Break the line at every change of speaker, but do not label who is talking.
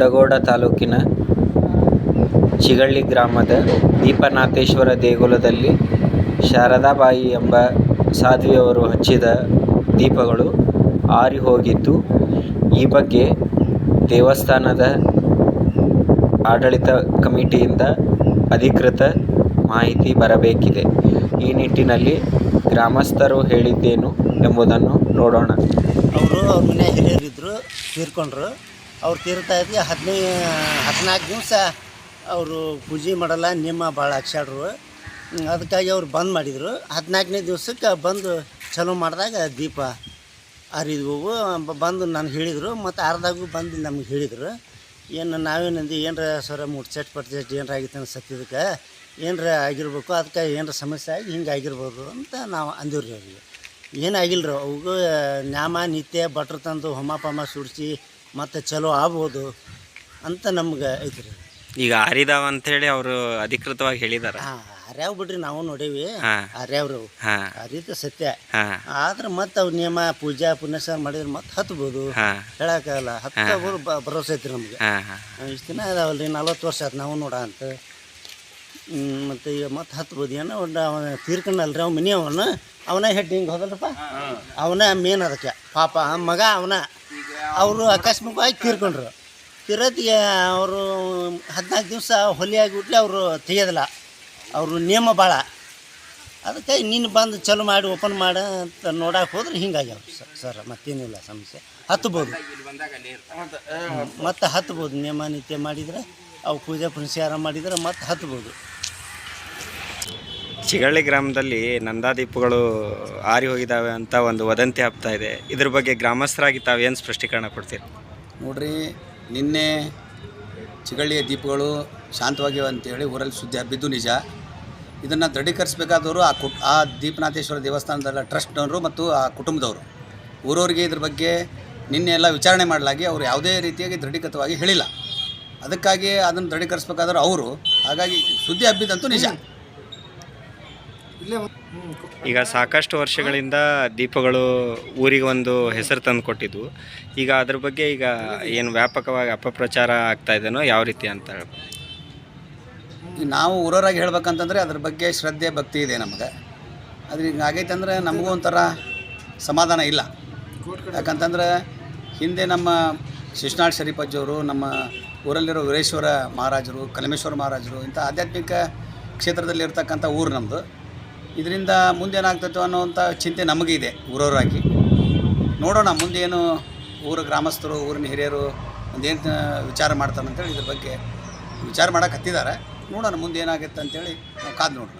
ಮುಂಡಗೋಡ ತಾಲೂಕಿನ ಚಿಗಳ್ಳಿ ಗ್ರಾಮದ ದೀಪನಾಥೇಶ್ವರ ದೇಗುಲದಲ್ಲಿ ಶಾರದಾಬಾಯಿ ಎಂಬ ಸಾಧ್ವಿಯವರು ಹಚ್ಚಿದ ದೀಪಗಳು ಆರಿ ಹೋಗಿದ್ದು ಈ ಬಗ್ಗೆ ದೇವಸ್ಥಾನದ ಆಡಳಿತ ಕಮಿಟಿಯಿಂದ ಅಧಿಕೃತ ಮಾಹಿತಿ ಬರಬೇಕಿದೆ. ಈ ನಿಟ್ಟಿನಲ್ಲಿ ಗ್ರಾಮಸ್ಥರು ಹೇಳಿದ್ದೇನು ಎಂಬುದನ್ನು ನೋಡೋಣ.
ಅವರು ಅವ್ರ ಮನೆ ಹಿರಿಯರಿದ್ದರು ತೀರ್ಕೊಂಡ್ರು. ಅವ್ರು ತೀರ್ತಾ ಇದ್ವಿ. ಹದಿನೈ, ಹದಿನಾಲ್ಕು ದಿವಸ ಅವರು ಪೂಜೆ ಮಾಡಲ್ಲ ನಿಮ್ಮ ಭಾಳ ಅಕ್ಷಾಡ್ರು ಅದಕ್ಕಾಗಿ ಅವ್ರು ಬಂದ್ ಮಾಡಿದರು. ಹದಿನಾಲ್ಕನೇ ದಿವಸಕ್ಕೆ ಬಂದು ಚಲೋ ಮಾಡಿದಾಗ ದೀಪ ಹರಿದ್ವು ಹೋಗು ಬಂದು ನಾನು ಹೇಳಿದರು. ಮತ್ತು ಅರ್ಧಾಗೂ ಬಂದು ನಮ್ಗೆ ಹೇಳಿದರು. ಏನು ನಾವೇನಂದು ಏನರ ಸರ ಮುಟ್ಸೆಟ್, ಪಟ್ಸೆಟ್, ಏನರ ಆಗಿತ್ತು ಅನ್ಸತ್ತಿದ್ದಕ್ಕೆ ಏನರ ಆಗಿರ್ಬೇಕು, ಅದಕ್ಕೆ ಏನರ ಸಮಸ್ಯೆ ಆಗಿ ಹಿಂಗೆ ಆಗಿರ್ಬೋದು ಅಂತ ನಾವು ಅಂದಿವ್ರಿ ಅವ್ರಿಗೆ ಏನಾಗಿಲ್ಲ ರೀ ನ್ಯಾಮ, ನಿತ್ಯ, ಭಟ್ರು ತಂದು ಹೋಮ ಪಮ್ಮ ಸುಡಿಸಿ ಮತ್ತು ಚಲೋ ಆಗ್ಬೋದು ಅಂತ ನಮ್ಗೆ ಐತ್ರಿ.
ಈಗ ಹರಿದಾವ ಅಂತೇಳಿ ಅವರು ಅಧಿಕೃತವಾಗಿ ಹೇಳಿದಾರ.
ಹಾಂ ಹರ್ಯಾವ್ ಬಿಡ್ರಿ ನಾವು ನೋಡೇವಿ.
ಹಾ.
ಹರ್ಯಾವ್ರಿ
ಹಾ.
ಹರಿದ ಸತ್ಯ.
ಆದ್ರ
ಆದ್ರೆ ಮತ್ತೆ ಅವು ನಿಯಮ ಪೂಜಾ ಪುನಸ್ಕಾರ ಮಾಡಿದ್ರೆ ಮತ್ತೆ ಹತ್ಬೋದು.
ಹಾ.
ಹೇಳಕ್ಕಾಗಲ್ಲ. ಹತ್ತಬೋದು ಭರೋಸೆ ಐತ್ರಿ ನಮ್ಗೆ.
ಇಷ್ಟ ಹಾ.
ಇಷ್ಟು ದಿನ ಅದಾವಲ್ರಿ ನಲ್ವತ್ತು ವರ್ಷ ಆಯ್ತು ನಾವು ನೋಡ ಅಂತ. ಮತ್ತೆ ಈಗ ಮತ್ತೆ ಹತ್ಬೋದು. ಏನೋ ಒಂದು ಅವನ ತೀರ್ಕೊಂಡಲ್ರಿ ಅವ ಮನಿ ಅವನ. ಅವನ ಹೆಡ್ ಹಿಂಗೆ ಹೋದಲ್ರಪ್ಪ ಅವನ ಮೇನ್ ಅದಕ್ಕೆ. ಪಾಪ ಮಗ ಅವನ. ಅವರು ಆಕಸ್ಮಿಕವಾಗಿ ತೀರ್ಕೊಂಡ್ರು. ತೀರತ್ತಿಗೆ ಅವರು ಹದಿನಾಲ್ಕು ದಿವಸ ಹೊಲಿಯಾಗಿ ಆಗಿಬಿಟ್ಲೆ ಅವರು ತೆಗೆಯೋದಿಲ್ಲ, ಅವರು ನಿಯಮ ಭಾಳ ಅದಕ್ಕೆ ನೀನು ಬಂದು ಚಲೋ ಮಾಡಿ ಓಪನ್ ಮಾಡಿ ಅಂತ ನೋಡಕ್ಕೆ ಹೋದ್ರೆ ಹಿಂಗಾಗ್ಯಾವ ಸರ್, ಮತ್ತೇನಿಲ್ಲ ಸಮಸ್ಯೆ. ಹತ್ಬೋದು. ಮತ್ತೆ ಹತ್ಬೋದು. ನಿಯಮ ನಿತ್ಯ ಮಾಡಿದರೆ, ಅವು ಪೂಜೆ ಪುನಸ್ಕಾರ ಮಾಡಿದರೆ ಮತ್ತೆ ಹತ್ಬೋದು.
ಚಿಗಳ್ಳಿ ಗ್ರಾಮದಲ್ಲಿ ನಂದಾದೀಪಗಳು ಆರಿ ಹೋಗಿದ್ದಾವೆ ಅಂತ ಒಂದು ವದಂತಿ ಹಬ್ತಾ ಇದೆ. ಇದ್ರ ಬಗ್ಗೆ ಗ್ರಾಮಸ್ಥರಾಗಿ ತಾವೇನು ಸ್ಪಷ್ಟೀಕರಣ ಕೊಡ್ತೀರಿ?
ನೋಡ್ರಿ, ನಿನ್ನೆ ಚಿಗಳ್ಳಿಯ ದೀಪಗಳು ಶಾಂತವಾಗಿವೆ ಅಂತೇಳಿ ಊರಲ್ಲಿ ಸುದ್ದಿ ಹಬ್ಬಿದ್ದು ನಿಜ. ಇದನ್ನು ದೃಢೀಕರಿಸಬೇಕಾದವರು ಆ ಕುಟ್, ಆ ದೀಪನಾಥೇಶ್ವರ ದೇವಸ್ಥಾನದಲ್ಲ ಟ್ರಸ್ಟ್ನವರು ಮತ್ತು ಆ ಕುಟುಂಬದವರು. ಊರವರಿಗೆ ಇದ್ರ ಬಗ್ಗೆ ನಿನ್ನೆ ಎಲ್ಲ ವಿಚಾರಣೆ ಮಾಡಲಾಗಿ ಅವರು ಯಾವುದೇ ರೀತಿಯಾಗಿ ದೃಢೀಕೃತವಾಗಿ ಹೇಳಿಲ್ಲ. ಅದಕ್ಕಾಗಿ ಅದನ್ನು ದೃಢೀಕರಿಸಬೇಕಾದ್ರೆ ಅವರು. ಹಾಗಾಗಿ ಸುದ್ದಿ ಹಬ್ಬಿದಂತೂ ನಿಜ.
ಈಗ ಸಾಕಷ್ಟು ವರ್ಷಗಳಿಂದ ದೀಪಗಳು ಊರಿಗೆ ಒಂದು ಹೆಸರು ತಂದು ಕೊಟ್ಟಿದ್ವು. ಈಗ ಅದ್ರ ಬಗ್ಗೆ ಈಗ ಏನು ವ್ಯಾಪಕವಾಗಿ ಅಪಪ್ರಚಾರ ಆಗ್ತಾ ಇದೇನೋ ಯಾವ ರೀತಿ ಅಂತ
ನಾವು ಊರವರಾಗಿ ಹೇಳ್ಬೇಕಂತಂದ್ರೆ ಅದ್ರ ಬಗ್ಗೆ ಶ್ರದ್ಧೆ, ಭಕ್ತಿ ಇದೆ ನಮಗೆ. ಅದ್ರ ಈಗ ಆಗೈತೆ ಅಂದರೆ ನಮಗೂ ಒಂಥರ ಸಮಾಧಾನ ಇಲ್ಲ. ಯಾಕಂತಂದ್ರೆ ಹಿಂದೆ ನಮ್ಮ ಶಿಶ್ನಾಳ್ ಶರೀಫಜ್ಜವರು ನಮ್ಮ ಊರಲ್ಲಿರೋ ವೀರೇಶ್ವರ ಮಹಾರಾಜರು, ಕಲಮೇಶ್ವರ ಮಹಾರಾಜರು ಇಂಥ ಆಧ್ಯಾತ್ಮಿಕ ಕ್ಷೇತ್ರದಲ್ಲಿ ಇರ್ತಕ್ಕಂಥ ಊರು ನಮ್ಮದು ಇದರಿಂದ ಮುಂದೇನಾಗ್ತೈತೋ ಅನ್ನೋವಂಥ ಚಿಂತೆ ನಮಗಿದೆ ಊರವರಾಗಿ. ನೋಡೋಣ ಮುಂದೇನು ಊರ ಗ್ರಾಮಸ್ಥರು, ಊರಿನ ಹಿರಿಯರು ಒಂದೇನು ವಿಚಾರ ಮಾಡ್ತಾರಂತೇಳಿ ಇದ್ರ ಬಗ್ಗೆ ವಿಚಾರ ಮಾಡಕ್ಕೆ ಹತ್ತಿದ್ದಾರೆ ನೋಡೋಣ, ಮುಂದೆ ಏನಾಗುತ್ತೆ ಅಂತೇಳಿ ನಾವು ಕಾದು ನೋಡೋಣ.